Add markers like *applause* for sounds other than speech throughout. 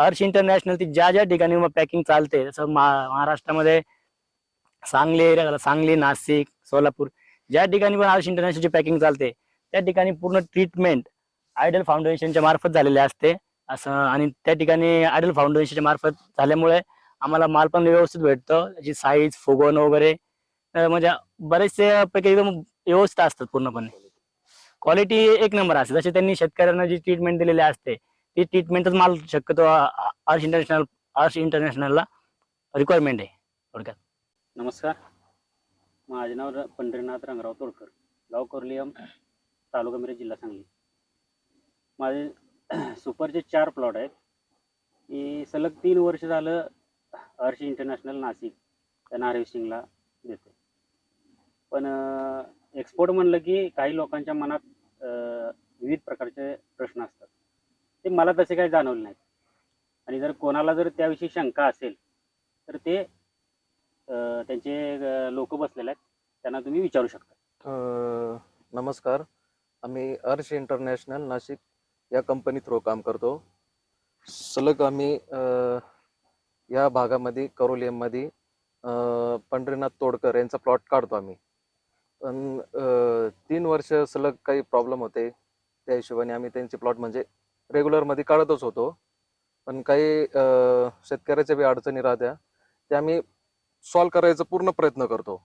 Harsh international ती ज्या ज्या ठिकाणी पॅकिंग चालते जसं महाराष्ट्रामध्ये सांगली एरिया सांगली नाशिक सोलापूर ज्या ठिकाणी पण हर्ष इंटरनॅशनलची पॅकिंग चालते त्या ठिकाणी पूर्ण ट्रीटमेंट आयडल फाउंडेशनच्या मार्फत झालेली असते. असं आणि त्या ठिकाणी आयडल फाउंडेशनच्या मार्फत झाल्यामुळे आम्हाला माल पण व्यवस्थित भेटतो. त्याची साईज फुगवण वगैरे म्हणजे बरेचसे पैकी एकदम व्यवस्थित असतात पूर्णपणे. क्वालिटी एक नंबर असते. जसे त्यांनी शेतकऱ्यांना जी ट्रीटमेंट दिलेली असते ती ट्रीटमेंटच माल शक्यतो आर्श इंटरनॅशनल आर्श इंटरनॅशनलला रिक्वायरमेंट आहे थोडक्यात. नमस्कार. माझे नाव र- पंढरीनाथ रंगराव तोडकर गाव कोर्लियम तालुका मिरज जिल्हा सांगली. माझे *clears throat* सुपरचे चार प्लॉट आहेत. की सलग तीन वर्ष झालं हर्ष इंटरनॅशनल नाशिक त्यांना हार्वेस्टिंगला देते पण एक्सपोर्ट म्हणलं की काही लोकांच्या मनात अं, विविध प्रकारचे प्रश्न असतात. ते मला तसे काही जाणवले नाहीत. आणि जर कोणाला जर त्याविषयी शंका असेल तर ते त्यांचे लोक बसलेले आहेत. त्यांना तुम्ही विचारू शकता. नमस्कार. आम्ही अर्श इंटरनॅशनल नाशिक या कंपनी थ्रू काम करतो. सलग आम्ही या भागामध्ये करोलियममध्ये पंढरीनाथ तोडकर यांचा प्लॉट काढतो आम्ही. पण तीन वर्ष सलग काही प्रॉब्लेम होते. त्या हिशोबाने आम्ही त्यांचे प्लॉट म्हणजे रेग्युलरमध्ये काढतच होतो. पण काही शेतकऱ्याच्या बी अडचणी राहत्या त्या आम्ही सॉल्व करायचा पूर्ण प्रयत्न करतो.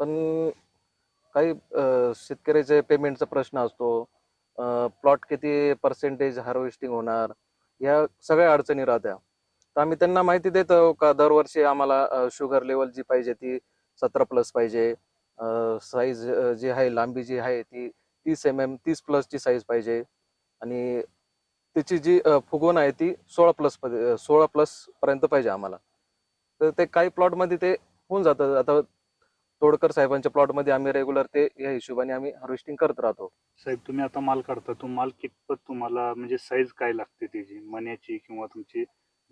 पण काही शेतकऱ्याचे पेमेंटचा प्रश्न असतो प्लॉट किती पर्सेंटेज हार्वेस्टिंग होणार या सगळ्या अडचणी राहत्या. तर आम्ही त्यांना माहिती देतो का दरवर्षी आम्हाला शुगर लेवल जी पाहिजे ती सतरा प्लस पाहिजे साईज जी आहे लांबी जी आहे ती तीस एम एम तीस प्लसची साईज पाहिजे. आणि त्याची जी फुगवण आहे ती सोळा प्लस सोळा प्लस पर्यंत पाहिजे आम्हाला. तर ते काही प्लॉटमध्ये ते होऊन जातं. आता तोडकर साहेबांच्या प्लॉटमध्ये आम्ही रेग्युलर ते या हिशोबाने आम्ही हार्वेस्टिंग करत राहतो. साहेब तुम्ही आता माल काढता तो माल कितपत तुम्हाला म्हणजे साईज काय लागते त्याची? मण्याची किंवा तुमची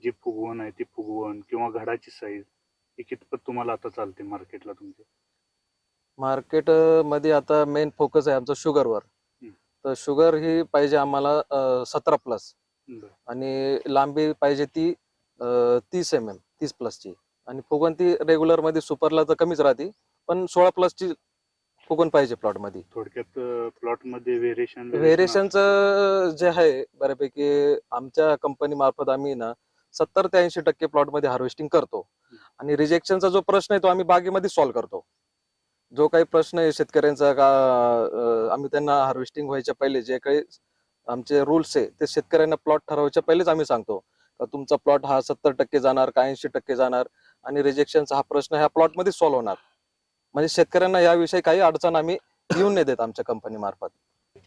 जी फुगवण आहे ती फुगवण किंवा घडाची साईज ही कितपत तुम्हाला आता चालते मार्केटला तुमच्या मार्केटमध्ये आता मेन फोकस आहे आमचं शुगरवर. तर शुगर ही पाहिजे आम्हाला सतरा प्लस. आणि लांबी पाहिजे ती तीस एम एम तीस प्लसची. आणि फुगवण ती रेग्युलरमध्ये सुपरला तर कमीच राहते पण सोळा प्लसची फुगवण पाहिजे प्लॉटमध्ये थोडक्यात प्लॉटमध्ये व्हेरिएशन व्हेरिएशनचं जे आहे बऱ्यापैकी आमच्या कंपनी मार्फत आम्ही ना सत्तर ते ऐंशी टक्के प्लॉटमध्ये हार्वेस्टिंग करतो आणि रिजेक्शनचा जो प्रश्न आहे तो आम्ही बागेमध्ये सॉल्व्ह करतो. जो काही प्रश्न आहे शेतकऱ्यांचा का आम्ही त्यांना हार्वेस्टिंग व्हायच्या पहिले जे काही आमचे रूल्स आहे ते शेतकऱ्यांना प्लॉट ठरवायच्या पहिलेच आम्ही सांगतो. का तुमचा प्लॉट हा सत्तर टक्के जाणार का ऐंशी टक्के जाणार आणि रिजेक्शनचा हा प्रश्न ह्या प्लॉटमध्ये सॉल्व्ह होणार. म्हणजे शेतकऱ्यांना याविषयी काही अडचण आम्ही येऊन नाही देत आमच्या कंपनी मार्फत.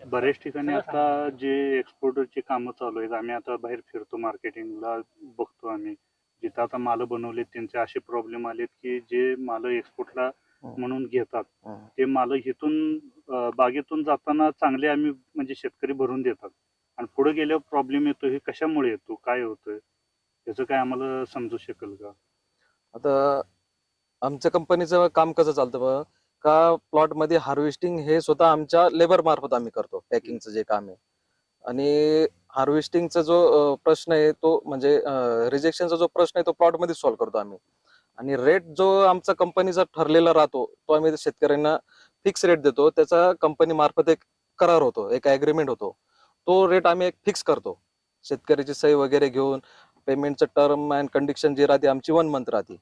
बऱ्याच ठिकाणी आता जे एक्सपोर्टरची कामं चालू आहेत आम्ही आता बाहेर फिरतो मार्केटिंगला बघतो आम्ही. जिथं आता माल बनवलेत त्यांचे असे प्रॉब्लेम आलेत की जे माल एक्सपोर्टला म्हणून घेतात. ते माल इथून बागेतून जाताना चांगले आम्ही म्हणजे शेतकरी भरून देतात. आणि पुढे गेल्यावर प्रॉब्लेम येतो हे कशामुळे येतो काय होतोय? त्याचं काय आम्हाला समजू शकेल का? आता आमच्या कंपनीचं काम कसं चालतं बघ? का प्लॉटमध्ये हार्वेस्टिंग हे स्वतः आमच्या लेबर मार्फत आम्ही करतो पॅकिंगचं जे काम आहे. आणि हार्वेस्टिंगचा जो अं, प्रश्न आहे तो म्हणजे रिजेक्शनचा जो प्रश्न आहे तो प्लॉटमध्ये सॉल्व्ह करतो आम्ही. आणि रेट जो आमचा कंपनीचा ठरलेला राहतो तो आम्ही शेतकऱ्यांना फिक्स रेट देतो. त्याचा कंपनी मार्फत एक करार होतो एक अग्रीमेंट होतो. तो रेट आम्ही एक फिक्स करतो. शेतकऱ्याची सही वगैरे घेऊन पेमेंटचं टर्म अँड कंडिशन जी राहते आमची वन मंथ राहते.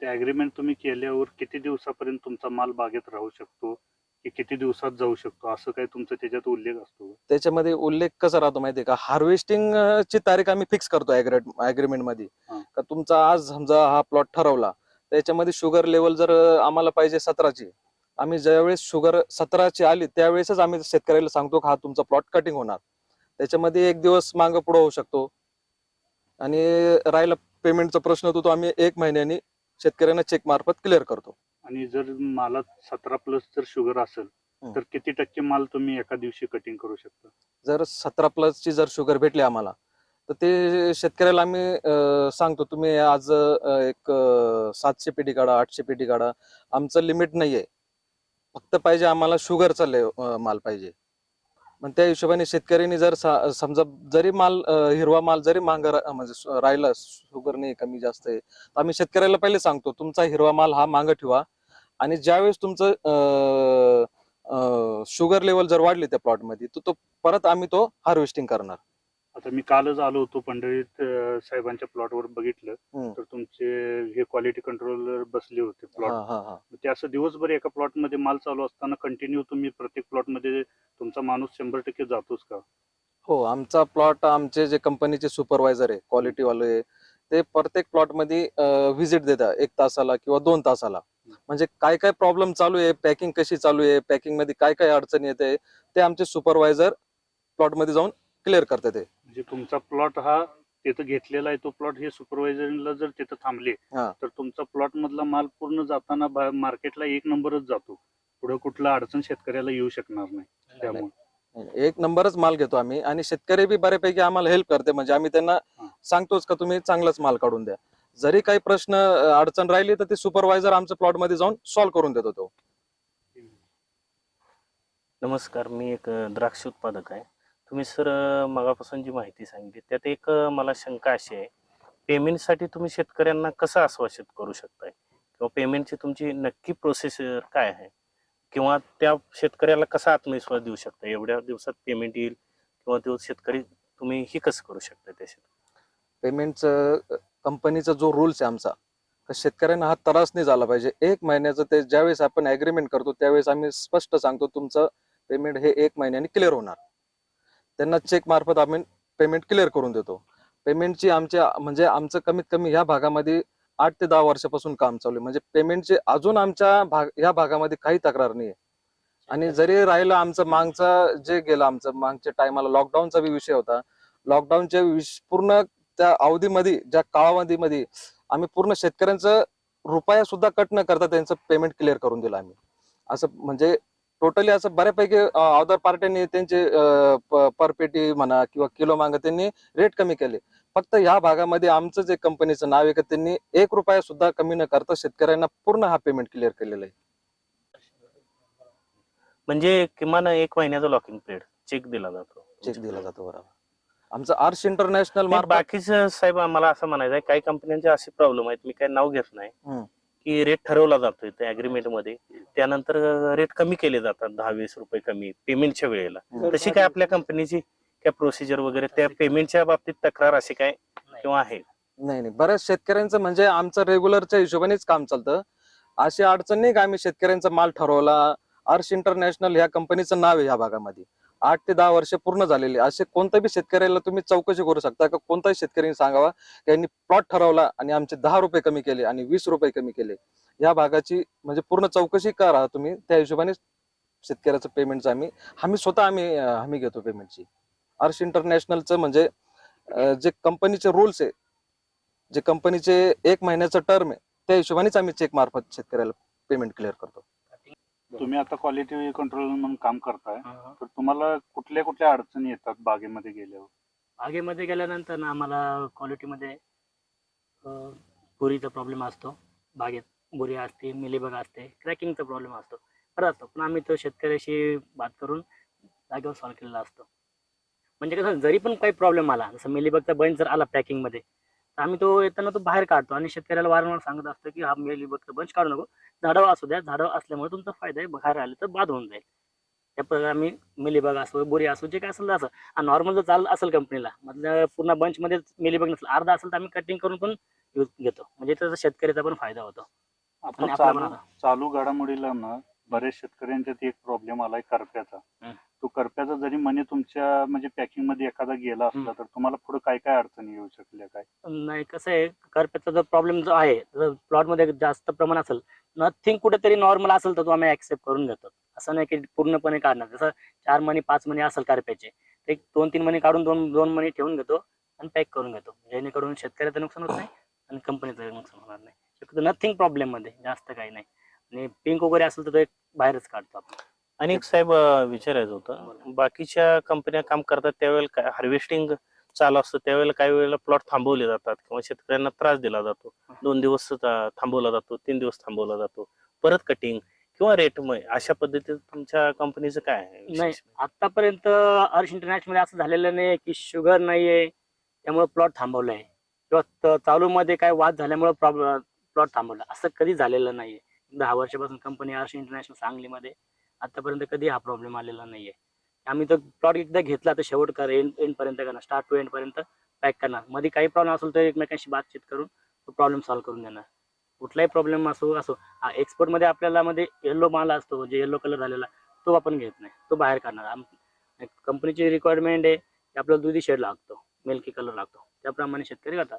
ते अग्रीमेंट तुम्ही केल्यावर किती दिवसापर्यंत तुमचा माल बागेत राहू शकतो? की किती दिवसात जाऊ शकतो? असं काय तुमचा त्याच्यात उल्लेख असतो? त्याच्यामध्ये उल्लेख कसा राहतो माहितीये का? हार्वेस्टिंग ची तारीख आम्ही फिक्स करतो अग्रीमेंटमध्ये. का तुमचा आज समजा हा प्लॉट ठरवला त्याच्यामध्ये शुगर लेवल जर आम्हाला पाहिजे सतराची आम्ही ज्यावेळेस शुगर सतराची आली त्यावेळेसच आम्ही शेतकऱ्याला सांगतो का हा तुमचा प्लॉट कटिंग होणार. त्याच्यामध्ये एक दिवस माग पुढे होऊ शकतो. आणि राहिला पेमेंटचा प्रश्न होतो तो आम्ही एक महिन्यानी शेतकऱ्यांना चेक मार्फत क्लिअर करतो. आणि जर मालात सतरा प्लस जर शुगर असेल. तर किती टक्के माल तुम्ही एका दिवशी कटिंग करू शकता? जर सतरा प्लसची जर शुगर भेटली आम्हाला तर ते शेतकऱ्याला आम्ही सांगतो तुम्ही आज एक सातशे पेटी काढा आठशे पेटी काढा आमचं लिमिट नाहीये. फक्त पाहिजे आम्हाला शुगरचा ले माल पाहिजे. मग त्या हिशोबाने शेतकऱ्यांनी जर समजा जरी माल हिरवा माल जरी महाग म्हणजे राहिला शुगर नाही कमी जास्त आहे तर आम्ही शेतकऱ्याला पहिले सांगतो तुमचा हिरवा माल हा मागं ठेवा. आणि ज्यावेळेस तुमचं शुगर लेवल जर वाढली त्या प्लॉटमध्ये तर तो परत आम्ही तो हार्वेस्टिंग करणार. आता मी कालच आलो होतो पंढरीत साहेबांच्या प्लॉटवर बघितलं. तर तुमचे हे क्वालिटी कंट्रोलर बसले होते प्लॉट ते असं दिवसभर एका प्लॉटमध्ये माल चालू असताना कंटिन्यू तुम्ही प्रत्येक प्लॉटमध्ये तुमचा माणूस शंभर टक्के जातोच का? हो आमचा प्लॉट आमचे जे कंपनीचे सुपरवायझर आहे क्वालिटी वाले ते प्रत्येक प्लॉटमध्ये व्हिजिट देतात एक तासाला किंवा दोन तासाला. म्हणजे काय काय प्रॉब्लेम चालू आहे पॅकिंग कशी चालू आहे पॅकिंगमध्ये काय काय अडचण येते ते आमचे सुपरवायझर प्लॉटमध्ये जाऊन क्लिअर करतात ते म्हणजे तुमचा प्लॉट हा तिथं घेतलेला आहे तो प्लॉट हे सुपरवायझरला जर तिथं थांबले हा. तर तुमचा प्लॉट मधला माल पूर्ण जाताना मार्केटला एक नंबरच जातो पुढे कुठला अडचण शेतकऱ्याला येऊ शकणार नाही त्यामुळे एक नंबरच माल घेतो आम्ही आणि शेतकरी बी बऱ्यापैकी आम्हाला हेल्प करते म्हणजे आम्ही त्यांना हा. सांगतोच का तुम्ही चांगलाच माल काढून द्या जरी काही प्रश्न अडचण राहिली तर ते सुपरवायझर आमच्या प्लॉटमध्ये जाऊन सॉल्व्ह करून देतो तो. नमस्कार मी एक द्राक्ष उत्पादक आहे. तुम्ही सर मगापासून जी माहिती सांगितली त्यात एक मला शंका अशी आहे. पेमेंटसाठी तुम्ही शेतकऱ्यांना कसं आश्वासित करू शकताय? किंवा पेमेंटची तुमची नक्की प्रोसेस काय आहे? किंवा त्या शेतकऱ्याला कसा आत्मविश्वास देऊ शकता? एवढ्या दिवसात पेमेंट येईल किंवा तो शेतकरी तुम्ही ही कसं करू शकता त्या शेतकरी पेमेंटचं कंपनीचा जो रूल्स आहे आमचा तर शेतकऱ्यांना हा त्रास नाही झाला पाहिजे. एक महिन्याचं ते ज्यावेळेस आपण ऍग्रीमेंट करतो त्यावेळेस आम्ही स्पष्ट सांगतो तुमचं पेमेंट हे एक महिन्याने क्लिअर होणार. त्यांना चेक मार्फत आम्ही पेमेंट क्लिअर करून देतो. पेमेंटची आमच्या म्हणजे आमचं कमीत कमी ह्या भागामध्ये आठ ते दहा वर्षापासून काम चालू आहे. म्हणजे पेमेंटचे अजून आमच्या भाग ह्या भागामध्ये काही तक्रार नाही आणि जरी राहिलं आमचं मागचा जे गेलं आमचं मागच्या टायमाला लॉकडाऊनचा बी विषय होता. लॉकडाऊनच्या विश- पूर्ण त्या अवधीमध्ये ज्या काळावधी मध्ये आम्ही पूर्ण शेतकऱ्यांचं रुपया सुद्धा कट न करता त्यांचं पेमेंट क्लिअर करून दिलं आम्ही. असं म्हणजे टोटली असं बऱ्यापैकी अदर पार्ट्यांनी त्यांचे पर पेटी म्हणा किंवा किलो माग त्यांनी रेट कमी केले. फक्त ह्या भागामध्ये आमचं जे कंपनीचं नाव आहे का त्यांनी एक रुपया सुद्धा कमी न करता शेतकऱ्यांना पूर्ण हा पेमेंट क्लिअर केलेला आहे. म्हणजे किमान एक महिन्याचा लॉकिंग पिरियड चेक दिला जातो. चेक दिला जातो बरोबर. आमचं आर्स इंटरनॅशनल नाही, मार्फत बाकीचं साहेब आम्हाला असं म्हणायचं आहे काही कंपन्यांचे असे प्रॉब्लेम आहेत मी काही नाव घेत नाही. हम्म. की रेट ठरवला जातोय त्या अग्रीमेंटमध्ये. त्यानंतर रेट कमी केले जातात दहा वीस रुपये कमी पेमेंटच्या वेळेला. हम्म. तशी काय आपल्या कंपनीची काय प्रोसिजर वगैरे त्या पेमेंटच्या बाबतीत तक्रार अशी काय किंवा आहे? नाही नाही. बऱ्याच शेतकऱ्यांचं म्हणजे आमचं रेग्युलरच्या हिशोबानेच काम चालतं. अशी अडचण नाही का आम्ही शेतकऱ्यांचा माल ठरवला. आर्श इंटरनॅशनल ह्या कंपनीचं नाव आहे ह्या भागामध्ये. आठ ते दहा वर्ष पूर्ण झालेली असे कोणत्याही शेतकऱ्याला तुम्ही चौकशी करू शकता का? कोणताही शेतकऱ्यांनी सांगावा की यांनी प्लॉट ठरवला आणि आमचे दहा रुपये कमी केले आणि वीस रुपये कमी केले. या भागाची म्हणजे पूर्ण चौकशी करा तुम्ही. त्या हिशोबाने शेतकऱ्याचं पेमेंटचं आम्ही आम्ही स्वतः आम्ही हमी घेतो पेमेंटची आर्श इंटरनॅशनलचं म्हणजे जे कंपनीचे रूल्स आहे जे कंपनीचे एक महिन्याचं टर्म आहे त्या हिशोबानेच आम्ही चेक मार्फत शेतकऱ्याला पेमेंट क्लिअर करतो. तुम्ही आता क्वालिटी कंट्रोल म्हणून काम करताय तर तुम्हाला कुठल्या कुठल्या अडचणी येतात बागेमध्ये गेल्यावर? बागेमध्ये गेल्यानंतर ना आम्हाला क्वालिटीमध्ये बुरीचा प्रॉब्लेम असतो. बागेत बुरी असते मिलीबग असते क्रॅकिंगचा प्रॉब्लेम असतो. बरं असतो पण आम्ही तो शेतकऱ्याशी बात करून जागेवर सॉल्व्ह केलेला असतो. म्हणजे कसं जरी पण काही प्रॉब्लेम आला जसं मिलीबगचा बंच जर आला पॅकिंगमध्ये आम्ही तो येताना तो बाहेर काढतो आणि शेतकऱ्याला वारंवार सांगत असतो की हा मिलीबगचा बंच काढू नको. झाडं असू द्या. झाडं असल्यामुळे तुमचा फायदा आहे. बाहेर आले तर बाद होऊन जाईल. त्या प्रकारे आम्ही मिलीबग असो बुरी असो जे काय असेल असं. नॉर्मल जर चाल असेल कंपनीला मतलब पूर्ण बंच मध्ये मिलीबग नसेल अर्धा असेल तर आम्ही कटिंग करून पण यूज घेतो. म्हणजे त्याचा शेतकऱ्याचा पण फायदा होतो. आणि चालू घडामोडीला ना बरेच शेतकऱ्यांच्यात एक प्रॉब्लेम आलाय करप्याचा. तो करप्याचा जरी म्हणे तुमच्या म्हणजे पॅकिंगमध्ये एखादा गेला असला तर तुम्हाला पुढे काय काय अडचणी येऊ शकल्या काय? नाही कसं आहे करप्याचा जो प्रॉब्लेम जो आहे जर प्लॉटमध्ये जास्त प्रमाण असेल नथिंग कुठेतरी नॉर्मल असेल तर तो आम्ही ऍक्सेप्ट करून घेतो. असं नाही की पूर्णपणे काढणार. जसं चार मणी पाच मणी असेल करप्याचे एक दोन तीन मणी काढून दोन दोन मणी ठेवून घेतो आणि पॅक करून घेतो. जेणेकरून शेतकऱ्याचं नुकसान होत नाही आणि कंपनीचं नुकसान होणार नाही. शक्यतो नथिंग प्रॉब्लेममध्ये जास्त काही नाही. आणि पिंक वगैरे असेल तर तो एक बाहेरच काढतो आपण. आणि एक साहेब विचारायचं होतं. बाकीच्या कंपन्या काम करतात त्यावेळेला काय हार्वेस्टिंग चालू असतं त्यावेळेला काही वेळेला प्लॉट थांबवले जातात किंवा शेतकऱ्यांना त्रास दिला जातो. दोन दिवस थांबवला जातो तीन दिवस थांबवला जातो. परत कटिंग किंवा रेटमय अशा पद्धतीत तुमच्या कंपनीचं काय आहे? नाही विशेष? आतापर्यंत अर्श इंटरनॅशनलमध्ये असं झालेलं नाही की शुगर नाहीये त्यामुळे प्लॉट थांबवलाय किंवा त- चालू मध्ये काय वाद झाल्यामुळे प्रॉब्लेम प्लॉट थांबवला. असं कधी झालेलं नाहीये. दहा वर्षापासून कंपनी अर्श इंटरनॅशनल सांगलीमध्ये. आतापर्यंत कधी हा प्रॉब्लेम आलेला नाहीये. आम्ही तर प्लॉट एकदा घेतला तर शेवट कर एंड एंड पर्यंत करणार स्टार्ट टू एंड पर्यंत पॅक करणार. मध्ये काही प्रॉब्लेम असेल तर एकमेकांशी बातचीत करून तो प्रॉब्लेम सॉल्व्ह करून देणार. कुठलाही प्रॉब्लेम असो असो. एक्सपोर्टमध्ये आपल्याला मध्ये येल्लो माल असतो जे येल्लो कलर झालेला तो आपण घेत नाही. तो बाहेर काढणार कंपनीची रिक्वायरमेंट आहे की आपल्याला दुधी शेड लागतो मिल्की कलर लागतो. त्याप्रमाणे शेतकरी करतात.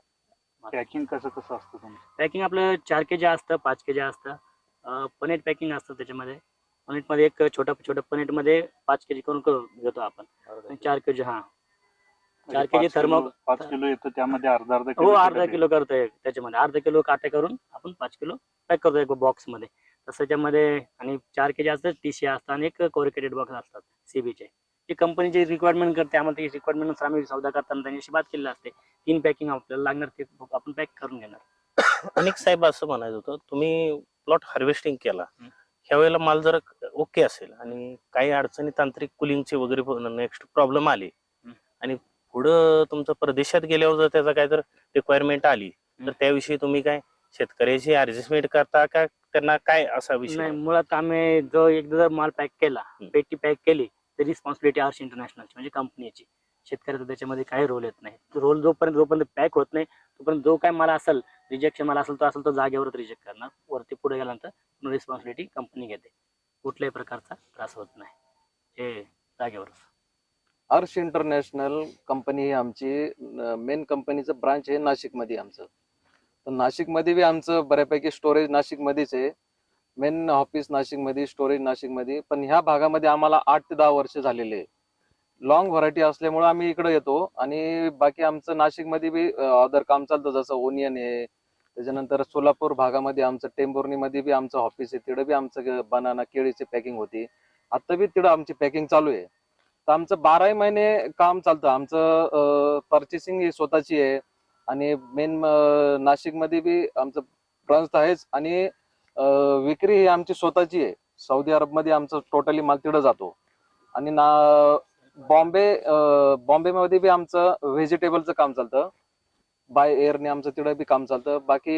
पॅकिंग कसं कसं असतं पॅकिंग आपलं चार के जी असतं पाच के जी असतं. अं, पनेट पॅकिंग असतं त्याच्यामध्ये. पनेटमध्ये एक छोटं छोटं पनेटमध्ये पाच के जी करून करून घेतो आपण. आणि चार के जी हां चार म्हणजे kg पाच थर्मो- किलो- पाच किलो येतं त्यामध्ये अर्धा अर्धा हो अर्धा किलो करतोय त्याच्यामध्ये. अर्धा किलो काटे करून आपण पाच किलो पॅक करतो एक बॉक्समध्ये तसं त्याच्यामध्ये आणि चार के जी असतं टी सी असतं आणि एक कोरिकेटेड बॉक्स असतात सीबीचे जी कंपनीची रिक्वायरमेंट करते आम्हाला ती रिक्वायरमेंट आम्ही सौदा करताना त्यांच्याशी बात केलेली असते. तीन पॅकिंग आपल्याला लागणार ते आपण पॅक करून घेणार. अनेक साहेब असं म्हणायचं होतं तुम्ही प्लॉट हार्वेस्टिंग केला. ह्या वेळेला माल जर ओके असेल. आणि काही अडचणी तांत्रिक कुलिंगचे वगैरे नेक्स्ट प्रॉब्लेम आले. आणि पुढं तुमचं परदेशात गेल्यावर जर त्याचा काय तर रिक्वायरमेंट आली तर. त्याविषयी तुम्ही काय शेतकऱ्याची ऍडजस्टमेंट करता का त्यांना काय असा विषय? नाही मुळात आम्ही जो एकदा जर माल पॅक केला. पेटी पॅक केली तर रिस्पॉन्सिबिलिटी आर्स इंटरनॅशनलची म्हणजे कंपनीची शेतकऱ्याचा त्याच्यामध्ये काही रोल येत नाही. रोल जोपर्यंत जोपर्यंत पॅक होत नाही तोपर्यंत जो काय मला असेल रिजेक्शन मला असेल तो असेल तो जागेवरच रिजेक्ट करणार. वरती पुढे गेल्यानंतर रिस्पॉन्सिबिलिटी कंपनी घेते. कुठल्याही प्रकारचा त्रास होत नाही. हे जागेवरच. अर्श इंटरनॅशनल कंपनी ही आमची मेन कंपनीचं ब्रांच आहे नाशिकमध्ये आमचं. तर नाशिकमध्ये बी आमचं बऱ्यापैकी स्टोरेज नाशिकमध्येच आहे. मेन ऑफिस नाशिकमध्ये स्टोरेज नाशिकमध्ये. पण ह्या भागामध्ये आम्हाला आठ ते दहा वर्ष झालेले आहे. लॉंग व्हरायटी असल्यामुळे आम्ही इकडे येतो. आणि बाकी आमचं नाशिकमध्ये बी अदर काम चालतं. जसं ओनियन आहे त्याच्यानंतर सोलापूर भागामध्ये आमचं टेंभुर्णीमध्ये बी आमचं ऑफिस आहे. तिकडे बी आमचं बनाना केळीची पॅकिंग होती. आता बी तिकडं आमची पॅकिंग चालू आहे. तर आमचं बाराही महिने काम चालतं. आमचं पर्चेसिंग ही स्वतःची आहे. आणि मेन नाशिकमध्ये बी आमचं ब्रांच आहेच. आणि विक्री ही आमची स्वतःची आहे. सौदी अरबमध्ये आमचं टोटली माल तिकडं जातो. आणि ना बॉम्बे बॉम्बेमध्ये बी आमचं व्हेजिटेबलचं काम चालतं. बाय एअरने आमचं तिकडं बी काम चालतं. बाकी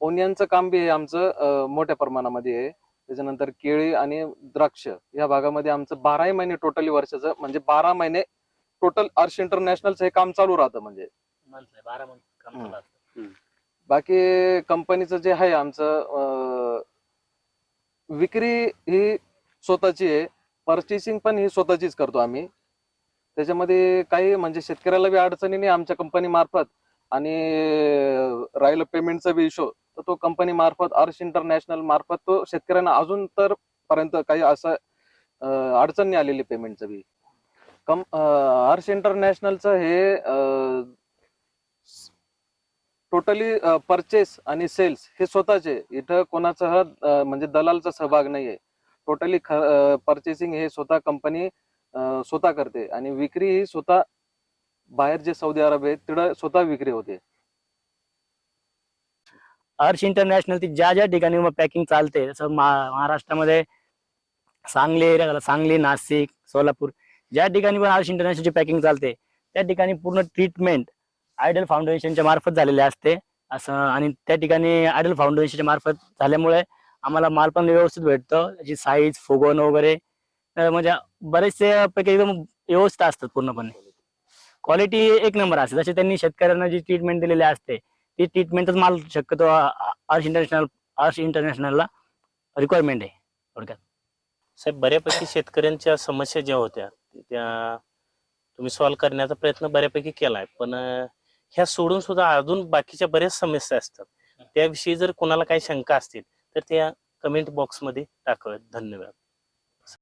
ओनियनचं काम बी हे आमचं अं, मोठ्या प्रमाणामध्ये आहे. त्याच्यानंतर केळी आणि द्राक्ष या भागामध्ये आमचं बाराही महिने टोटली वर्षाचं म्हणजे बारा महिने टोटल अर्श इंटरनॅशनलचं हे काम चालू राहतं म्हणजे. बाकी कंपनीचं जे आहे आमचं विक्री ही स्वतःची आहे. पर्चेसिंग पण ही स्वतःचीच करतो आम्ही. त्याच्यामध्ये काही म्हणजे शेतकऱ्याला बी अडचणी नाही आमच्या कंपनी मार्फत. आणि राहिलं पेमेंटचा बी इशू तर तो कंपनी मार्फत अर्श इंटरनॅशनल मार्फत तो शेतकऱ्यांना अजून तर पर्यंत काही असं अडचण नाही आलेली पेमेंटचं बी. कम अं, इंटरनॅशनलचं हे टोटली परचेस आणि सेल्स हे स्वतःचे इथं कोणाचा म्हणजे दलालचा सहभाग नाहीये टोटली परचेसिंग हे स्वतः कंपनी स्वतः करते. आणि विक्री ही स्वतः बाहेर जे सौदी अरब आहे तिथं स्वतः विक्री होते. अर्श इंटरनॅशनल ती ज्या ज्या ठिकाणी पॅकिंग चालते जसं महाराष्ट्रामध्ये सांगली एरिया झाला सांगली नाशिक सोलापूर ज्या ठिकाणी पण अर्श इंटरनॅशनलची पॅकिंग चालते त्या ठिकाणी पूर्ण ट्रीटमेंट आयडल फाउंडेशनच्या मार्फत झालेले असते. असं आणि त्या ठिकाणी आयडल फाउंडेशनच्या मार्फत झाल्यामुळे आम्हाला माल पण व्यवस्थित भेटतो. त्याची साईज फुगवण वगैरे म्हणजे बरेचसे पैकी एकदम व्यवस्थित असतात पूर्णपणे. क्वालिटी एक नंबर असते. जसे त्यांनी शेतकऱ्यांना जी ट्रीटमेंट दिलेली असते ती ट्रीटमेंटच माल शक्यतो आर्श इंटरनॅशनल आर्श इंटरनॅशनलला रिक्वायरमेंट आहे. थोडक्यात. साहेब बऱ्यापैकी शेतकऱ्यांच्या समस्या ज्या होत्या त्या तुम्ही सॉल्व्ह करण्याचा प्रयत्न बऱ्यापैकी केलाय. पण ह्या सोडून सुद्धा अजून बाकीच्या बऱ्याच समस्या असतात. त्याविषयी जर कोणाला काही शंका असतील तर त्या कमेंट बॉक्समध्ये टाकाव्यात धन्यवाद.